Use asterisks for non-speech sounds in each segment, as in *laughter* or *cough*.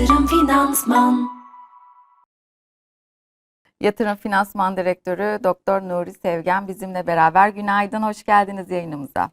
Yatırım Finansman Yatırım Finansman Direktörü Doktor Nuri Sevgen bizimle beraber. Günaydın, hoş geldiniz yayınımıza.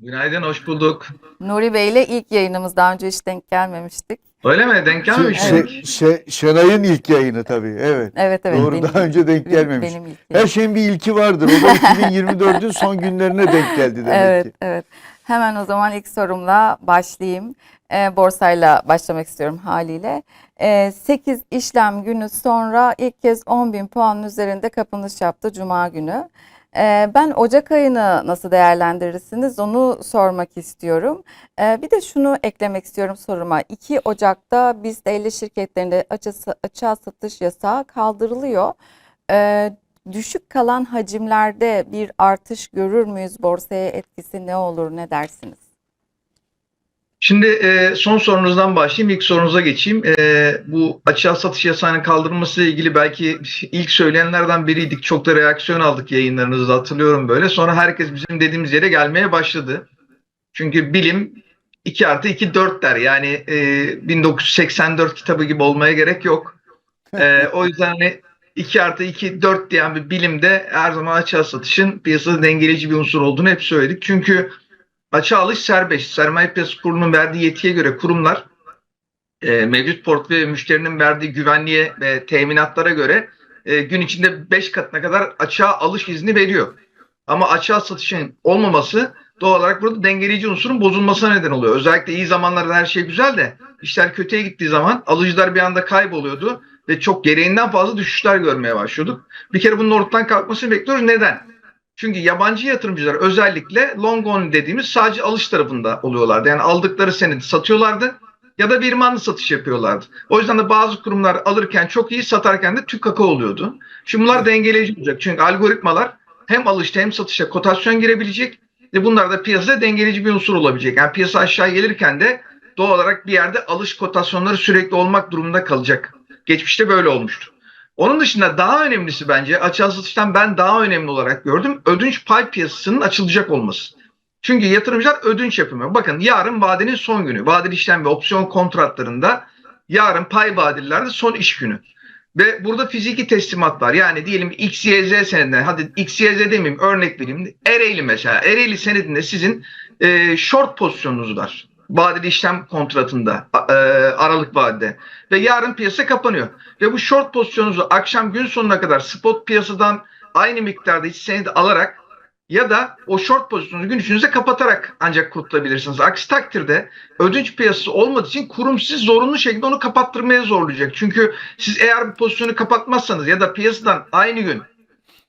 Günaydın, hoş bulduk. Nuri Bey ile ilk yayınımız daha önce hiç denk gelmemiştik. Öyle mi? Denk gelmemiş şey, şey- Şenay'ın ilk yayını tabii. Evet. Evet evet. Doğru benim- daha önce denk gelmemiş. Benim ilk Her şeyin bir ilki vardır. O da *laughs* 2024'ün son günlerine denk geldi demek Evet, ki. evet. Hemen o zaman ilk sorumla başlayayım. Ee, borsayla başlamak istiyorum haliyle. Ee, 8 işlem günü sonra ilk kez 10 bin puanın üzerinde kapanış yaptı Cuma günü. Ee, ben Ocak ayını nasıl değerlendirirsiniz onu sormak istiyorum. Ee, bir de şunu eklemek istiyorum soruma. 2 Ocak'ta BIST 50 şirketlerinde açığa, satış yasağı kaldırılıyor. Düşük kalan hacimlerde bir artış görür müyüz? Borsaya etkisi ne olur? Ne dersiniz? Şimdi e, son sorunuzdan başlayayım. İlk sorunuza geçeyim. E, bu açığa satış yasağının kaldırılması ile ilgili belki ilk söyleyenlerden biriydik. Çok da reaksiyon aldık yayınlarınızda hatırlıyorum böyle. Sonra herkes bizim dediğimiz yere gelmeye başladı. Çünkü bilim 2 artı 2 4 der. Yani e, 1984 kitabı gibi olmaya gerek yok. E, o yüzden hani 2 artı 2 4 diyen bir bilimde her zaman açığa satışın piyasada dengeleyici bir unsur olduğunu hep söyledik. Çünkü açığa alış serbest. Sermaye Piyasası Kurulu'nun verdiği yetkiye göre kurumlar e, mevcut portföy müşterinin verdiği güvenliğe ve teminatlara göre e, gün içinde 5 katına kadar açığa alış izni veriyor. Ama açığa satışın olmaması doğal olarak burada dengeleyici unsurun bozulmasına neden oluyor. Özellikle iyi zamanlarda her şey güzel de işler kötüye gittiği zaman alıcılar bir anda kayboluyordu ve çok gereğinden fazla düşüşler görmeye başlıyorduk. Bir kere bunun ortadan kalkmasını bekliyoruz. Neden? Çünkü yabancı yatırımcılar özellikle long only dediğimiz sadece alış tarafında oluyorlardı. Yani aldıkları senedi satıyorlardı ya da birmanlı satış yapıyorlardı. O yüzden de bazı kurumlar alırken çok iyi satarken de tük kakao oluyordu. Şimdi bunlar dengeleyici olacak. Çünkü algoritmalar hem alışta hem satışa kotasyon girebilecek ve bunlar da piyasada dengeleyici bir unsur olabilecek. Yani piyasa aşağı gelirken de doğal olarak bir yerde alış kotasyonları sürekli olmak durumunda kalacak. Geçmişte böyle olmuştu. Onun dışında daha önemlisi bence açığa satıştan ben daha önemli olarak gördüm. Ödünç pay piyasasının açılacak olması. Çünkü yatırımcılar ödünç yapamıyor. Bakın yarın vadenin son günü. Vadeli işlem ve opsiyon kontratlarında yarın pay vadelilerde son iş günü. Ve burada fiziki teslimat var. Yani diyelim XYZ senedinden hadi XYZ demeyeyim örnek vereyim. Ereğli mesela. Ereğli senedinde sizin e, short pozisyonunuz var. Vadeli işlem kontratında e, aralık vadede. Ve yarın piyasa kapanıyor. Ve bu short pozisyonunuzu akşam gün sonuna kadar spot piyasadan aynı miktarda hiç senedi alarak ya da o short pozisyonunuzu gün içinizde kapatarak ancak kurtulabilirsiniz. Aksi takdirde ödünç piyasası olmadığı için kurum sizi zorunlu şekilde onu kapattırmaya zorlayacak. Çünkü siz eğer bu pozisyonu kapatmazsanız ya da piyasadan aynı gün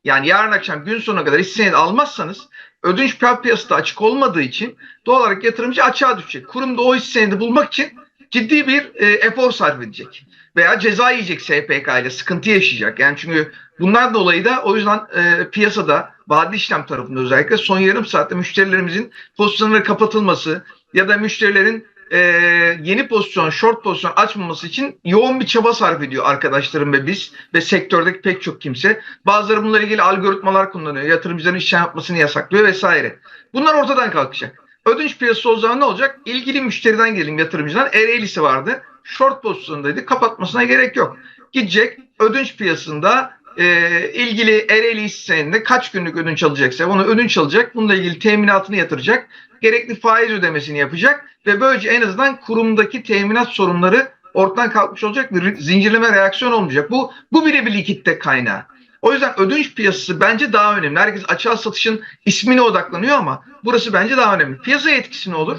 yani yarın akşam gün sonuna kadar senedi almazsanız ödünç piyasası açık olmadığı için doğal olarak yatırımcı açığa düşecek. Kurum da o hisse bulmak için ciddi bir e, efor sarf edecek. Veya ceza yiyecek SPK ile sıkıntı yaşayacak. Yani çünkü bunlar dolayı da o yüzden e, piyasada vadeli işlem tarafında özellikle son yarım saatte müşterilerimizin pozisyonları kapatılması ya da müşterilerin e, yeni pozisyon, short pozisyon açmaması için yoğun bir çaba sarf ediyor arkadaşlarım ve biz ve sektördeki pek çok kimse. Bazıları bunlarla ilgili algoritmalar kullanıyor. Yatırımcıların işlem yapmasını yasaklıyor vesaire. Bunlar ortadan kalkacak. Ödünç piyasası o zaman ne olacak? İlgili müşteriden gelelim yatırımcıdan. Ereğlisi vardı. Short pozisyondaydı. Kapatmasına gerek yok. Gidecek ödünç piyasasında e, ilgili Ereğli hisselerinde kaç günlük ödünç alacaksa onu ödünç alacak. Bununla ilgili teminatını yatıracak. Gerekli faiz ödemesini yapacak. Ve böylece en azından kurumdaki teminat sorunları ortadan kalkmış olacak. Bir zincirleme reaksiyon olmayacak. Bu, bu bile bir likitte kaynağı. O yüzden ödünç piyasası bence daha önemli. Herkes açığa satışın ismine odaklanıyor ama burası bence daha önemli. Piyasa etkisi ne olur?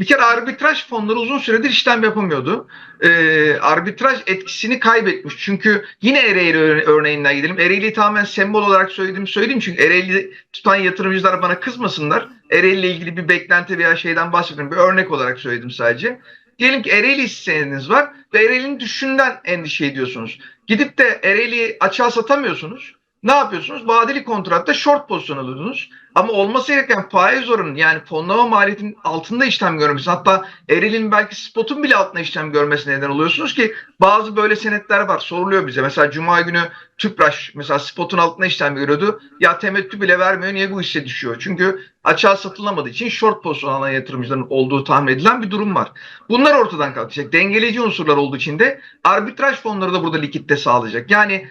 Bir kere arbitraj fonları uzun süredir işlem yapamıyordu. Ee, arbitraj etkisini kaybetmiş. Çünkü yine Ereğli örneğinden gidelim. Ereğli tamamen sembol olarak söylediğimi söyleyeyim. Çünkü Ereğli tutan yatırımcılar bana kızmasınlar. Ereğli ilgili bir beklenti veya şeyden bahsetmiyorum. Bir örnek olarak söyledim sadece. Diyelim ki Ereğli hisseleriniz var ve Ereğli'nin düşünden endişe ediyorsunuz. Gidip de Ereğli'yi açığa satamıyorsunuz. Ne yapıyorsunuz? Vadeli kontratta short pozisyon alıyorsunuz. Ama olması gereken faiz oranı yani fonlama maliyetinin altında işlem görmesi hatta Eril'in belki spotun bile altında işlem görmesine neden oluyorsunuz ki bazı böyle senetler var soruluyor bize. Mesela Cuma günü Tüpraş mesela spotun altında işlem görüyordu. Ya temettü bile vermiyor niye bu hisse düşüyor? Çünkü açığa satılamadığı için short pozisyon alan yatırımcıların olduğu tahmin edilen bir durum var. Bunlar ortadan kalkacak. Dengeleyici unsurlar olduğu için de arbitraj fonları da burada likitte sağlayacak. Yani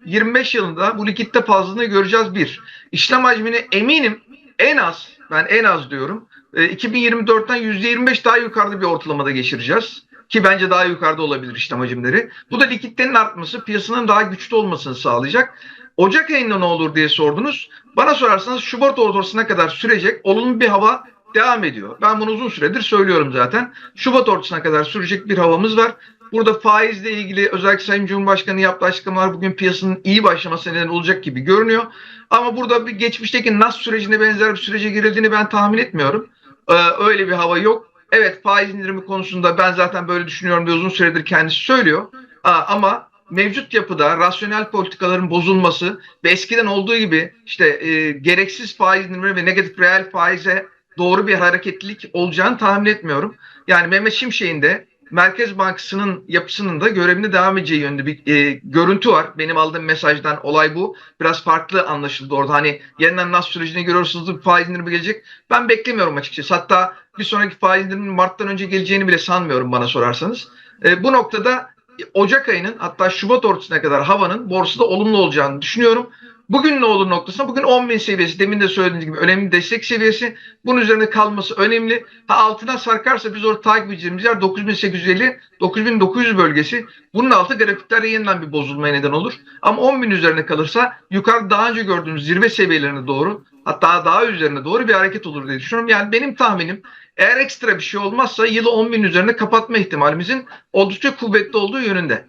2025 yılında bu likitte fazlalığını göreceğiz bir. İşlem hacmini eminim en az ben en az diyorum e, 2024'ten %25 daha yukarıda bir ortalamada geçireceğiz. Ki bence daha yukarıda olabilir işlem hacimleri. Bu da likiditenin artması, piyasanın daha güçlü olmasını sağlayacak. Ocak ayında ne olur diye sordunuz. Bana sorarsanız Şubat ortasına kadar sürecek olumlu bir hava devam ediyor. Ben bunu uzun süredir söylüyorum zaten. Şubat ortasına kadar sürecek bir havamız var. Burada faizle ilgili özellikle Sayın Cumhurbaşkanı yaptığı açıklamalar bugün piyasanın iyi başlaması neden olacak gibi görünüyor. Ama burada bir geçmişteki NAS sürecine benzer bir sürece girildiğini ben tahmin etmiyorum. Ee, öyle bir hava yok. Evet faiz indirimi konusunda ben zaten böyle düşünüyorum diye uzun süredir kendisi söylüyor. Aa, ama mevcut yapıda rasyonel politikaların bozulması ve eskiden olduğu gibi işte e, gereksiz faiz indirimi ve negatif reel faize doğru bir hareketlilik olacağını tahmin etmiyorum. Yani Mehmet Şimşek'in de Merkez Bankası'nın yapısının da görevine devam edeceği yönünde bir e, görüntü var. Benim aldığım mesajdan olay bu. Biraz farklı anlaşıldı orada. Hani yeniden nas sürecine göre hızlı bir faiz indirimi gelecek. Ben beklemiyorum açıkçası. Hatta bir sonraki faiz indiriminin Mart'tan önce geleceğini bile sanmıyorum bana sorarsanız. E, bu noktada Ocak ayının hatta Şubat ortasına kadar havanın borsada olumlu olacağını düşünüyorum. Bugün ne olur noktasında bugün 10.000 seviyesi demin de söylediğiniz gibi önemli destek seviyesi. Bunun üzerinde kalması önemli. Ha altına sarkarsa biz orada takip edeceğimiz yer 9850 9900 bölgesi. Bunun altı grafiklerde yeniden bir bozulmaya neden olur. Ama 10.000 üzerine kalırsa yukarıda daha önce gördüğümüz zirve seviyelerine doğru hatta daha üzerine doğru bir hareket olur diye düşünüyorum. Yani benim tahminim eğer ekstra bir şey olmazsa yılı 10.000 üzerine kapatma ihtimalimizin oldukça kuvvetli olduğu yönünde.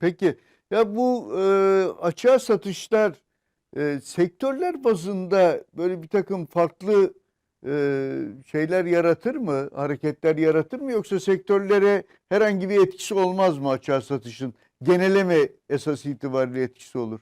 Peki ya bu e, açığa satışlar e, sektörler bazında böyle bir takım farklı e, şeyler yaratır mı? Hareketler yaratır mı? Yoksa sektörlere herhangi bir etkisi olmaz mı açığa satışın? Geneleme esas itibariyle etkisi olur.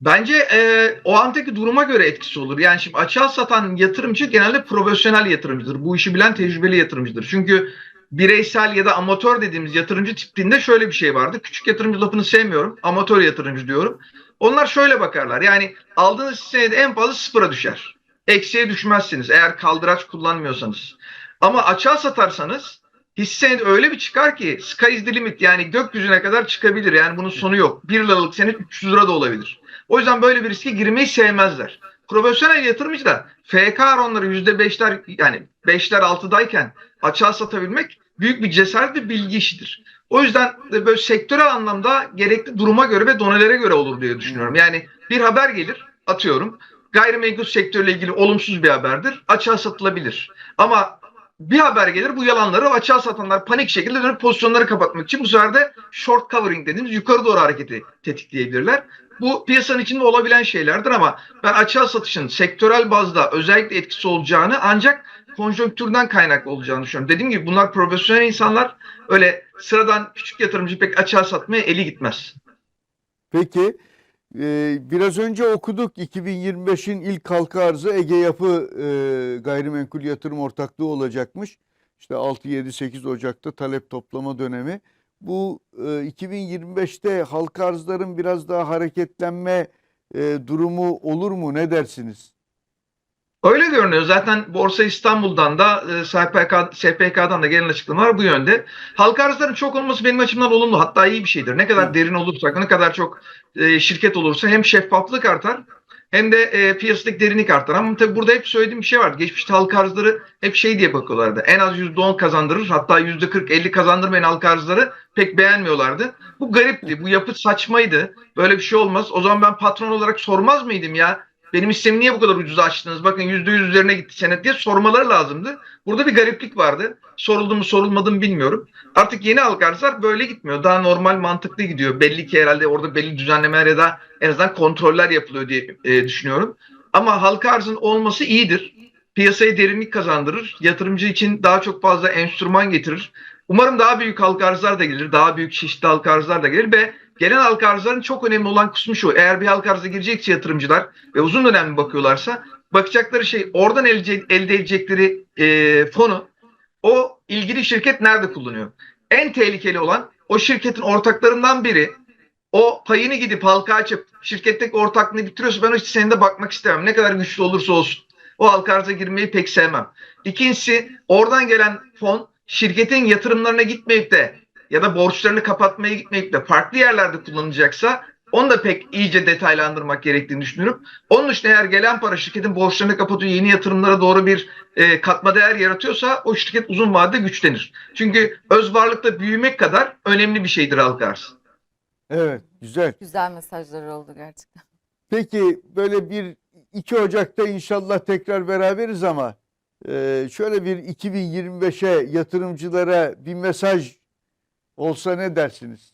Bence e, o andaki duruma göre etkisi olur. Yani şimdi açığa satan yatırımcı genelde profesyonel yatırımcıdır. Bu işi bilen tecrübeli yatırımcıdır. Çünkü bireysel ya da amatör dediğimiz yatırımcı tipinde şöyle bir şey vardı. Küçük yatırımcı lafını sevmiyorum. Amatör yatırımcı diyorum. Onlar şöyle bakarlar. Yani aldığınız senede en fazla sıfıra düşer. Eksiye düşmezsiniz eğer kaldıraç kullanmıyorsanız. Ama açığa satarsanız hisse öyle bir çıkar ki sky is the limit yani gökyüzüne kadar çıkabilir. Yani bunun sonu yok. 1 liralık senet 300 lira da olabilir. O yüzden böyle bir riske girmeyi sevmezler. Profesyonel yatırımcı da FK oranları %5'ler yani 5'ler 6'dayken açığa satabilmek büyük bir cesaret ve bilgi işidir. O yüzden de böyle sektörel anlamda gerekli duruma göre ve donelere göre olur diye düşünüyorum. Yani bir haber gelir atıyorum gayrimenkul sektörüyle ilgili olumsuz bir haberdir. Açığa satılabilir. Ama bir haber gelir bu yalanları açığa satanlar panik şekilde dönüp pozisyonları kapatmak için bu sefer de short covering dediğimiz yukarı doğru hareketi tetikleyebilirler. Bu piyasanın içinde olabilen şeylerdir ama ben açığa satışın sektörel bazda özellikle etkisi olacağını ancak konjonktürden kaynaklı olacağını düşünüyorum. Dediğim gibi bunlar profesyonel insanlar öyle sıradan küçük yatırımcı pek açığa satmaya eli gitmez. Peki e, biraz önce okuduk 2025'in ilk halka arzı Ege Yapı e, Gayrimenkul Yatırım Ortaklığı olacakmış. İşte 6, 7, 8 Ocak'ta talep toplama dönemi. Bu e, 2025'te halka arzların biraz daha hareketlenme e, durumu olur mu? Ne dersiniz? Öyle görünüyor. Zaten Borsa İstanbul'dan da e, SPK, SPK'dan da gelen açıklamalar bu yönde. Halka arzların çok olması benim açımdan olumlu. Hatta iyi bir şeydir. Ne kadar derin olursak, ne kadar çok e, şirket olursa hem şeffaflık artar hem de e, piyasadaki derinlik artar. Ama tabii burada hep söylediğim bir şey var. Geçmişte halka arzları hep şey diye bakıyorlardı. En az %10 kazandırır hatta %40-50 kazandırmayan halka arzları pek beğenmiyorlardı. Bu garipti. Bu yapı saçmaydı. Böyle bir şey olmaz. O zaman ben patron olarak sormaz mıydım ya? Benim hissemi niye bu kadar ucuza açtınız? Bakın %100 üzerine gitti senet diye sormaları lazımdı. Burada bir gariplik vardı. Soruldu mu sorulmadı mı bilmiyorum. Artık yeni halka arzlar böyle gitmiyor. Daha normal mantıklı gidiyor. Belli ki herhalde orada belli düzenlemeler ya da en azından kontroller yapılıyor diye e, düşünüyorum. Ama halka arzın olması iyidir. Piyasaya derinlik kazandırır. Yatırımcı için daha çok fazla enstrüman getirir. Umarım daha büyük halka arzlar da gelir. Daha büyük çeşitli halka arzlar da gelir ve gelen halka arzların çok önemli olan kısmı şu. Eğer bir halka arza girecekse yatırımcılar ve uzun dönemli bakıyorlarsa bakacakları şey oradan elde, elde edecekleri e, fonu o ilgili şirket nerede kullanıyor? En tehlikeli olan o şirketin ortaklarından biri o payını gidip halka açıp şirketteki ortaklığını bitiriyorsa ben o senedine bakmak istemem. Ne kadar güçlü olursa olsun. O halka arza girmeyi pek sevmem. İkincisi oradan gelen fon şirketin yatırımlarına gitmeyip de ya da borçlarını kapatmaya gitmeyip de farklı yerlerde kullanılacaksa onu da pek iyice detaylandırmak gerektiğini düşünüyorum. Onun dışında eğer gelen para şirketin borçlarını kapatıyor, yeni yatırımlara doğru bir e, katma değer yaratıyorsa o şirket uzun vadede güçlenir. Çünkü öz varlıkta büyümek kadar önemli bir şeydir halka arz. Evet, güzel. Güzel mesajlar oldu gerçekten. Peki böyle bir 2 Ocak'ta inşallah tekrar beraberiz ama e, şöyle bir 2025'e yatırımcılara bir mesaj olsa ne dersiniz?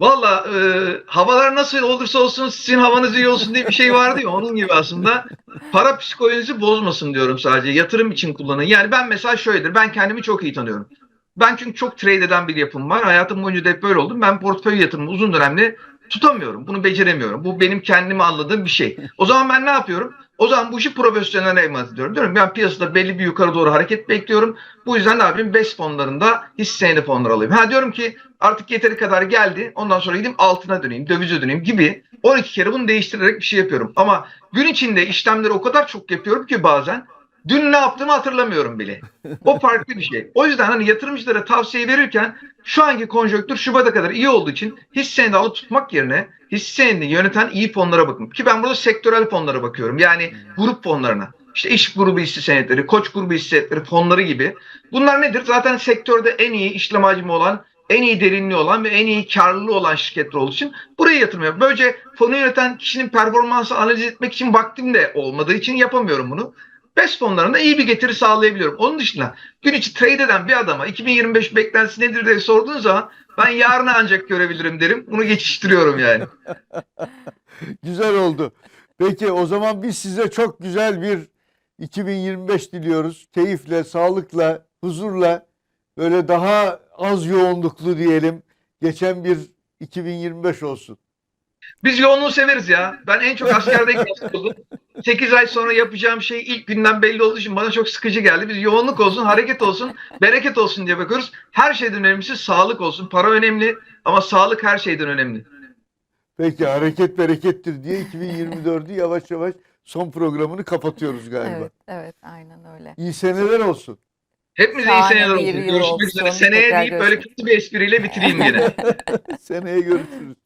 Valla e, havalar nasıl olursa olsun sizin havanız iyi olsun diye bir şey vardı ya onun gibi aslında. Para psikolojinizi bozmasın diyorum sadece. Yatırım için kullanın. Yani ben mesela şöyledir. Ben kendimi çok iyi tanıyorum. Ben çünkü çok trade eden bir yapım var. Hayatım boyunca da hep böyle oldum. Ben portföy yatırımı uzun dönemli tutamıyorum. Bunu beceremiyorum. Bu benim kendime anladığım bir şey. O zaman ben ne yapıyorum? O zaman bu işi profesyonel emanet ediyorum. Diyorum ben piyasada belli bir yukarı doğru hareket bekliyorum. Bu yüzden ne yapayım? BES fonlarında hisse fonları alayım. Ha diyorum ki artık yeteri kadar geldi. Ondan sonra gideyim altına döneyim, dövize döneyim gibi 12 kere bunu değiştirerek bir şey yapıyorum. Ama gün içinde işlemleri o kadar çok yapıyorum ki bazen dün ne yaptığımı hatırlamıyorum bile. O farklı bir şey. O yüzden hani yatırımcılara tavsiye verirken şu anki konjonktür Şubat'a kadar iyi olduğu için hisse senedi alıp tutmak yerine hisse senedini yöneten iyi fonlara bakın. Ki ben burada sektörel fonlara bakıyorum. Yani grup fonlarına. İşte iş grubu hisse senetleri, koç grubu hisse senetleri fonları gibi. Bunlar nedir? Zaten sektörde en iyi işlem hacmi olan, en iyi derinliği olan ve en iyi karlılığı olan şirketler olduğu için buraya yatırım yapıyorum. Böylece fonu yöneten kişinin performansı analiz etmek için vaktim de olmadığı için yapamıyorum bunu. BES fonlarında iyi bir getiri sağlayabiliyorum. Onun dışında gün içi trade eden bir adama 2025 beklentisi nedir diye sorduğun zaman ben yarını ancak görebilirim derim. Bunu geçiştiriyorum yani. *laughs* Güzel oldu. Peki o zaman biz size çok güzel bir 2025 diliyoruz. Keyifle, sağlıkla, huzurla böyle daha az yoğunluklu diyelim geçen bir 2025 olsun. Biz yoğunluğu severiz ya. Ben en çok askerdeyken. *laughs* 8 ay sonra yapacağım şey ilk günden belli olduğu için bana çok sıkıcı geldi. Biz yoğunluk olsun, hareket olsun, bereket olsun diye bakıyoruz. Her şeyden önemlisi sağlık olsun. Para önemli ama sağlık her şeyden önemli. Peki hareket berekettir diye 2024'ü yavaş yavaş son programını kapatıyoruz galiba. Evet, evet aynen öyle. İyi seneler olsun. Hepimize iyi seneler olsun. Görüşmek olsun. üzere. Seneye Tekrar deyip böyle görüşmek kötü bir espriyle bitireyim *laughs* yine. Seneye görüşürüz.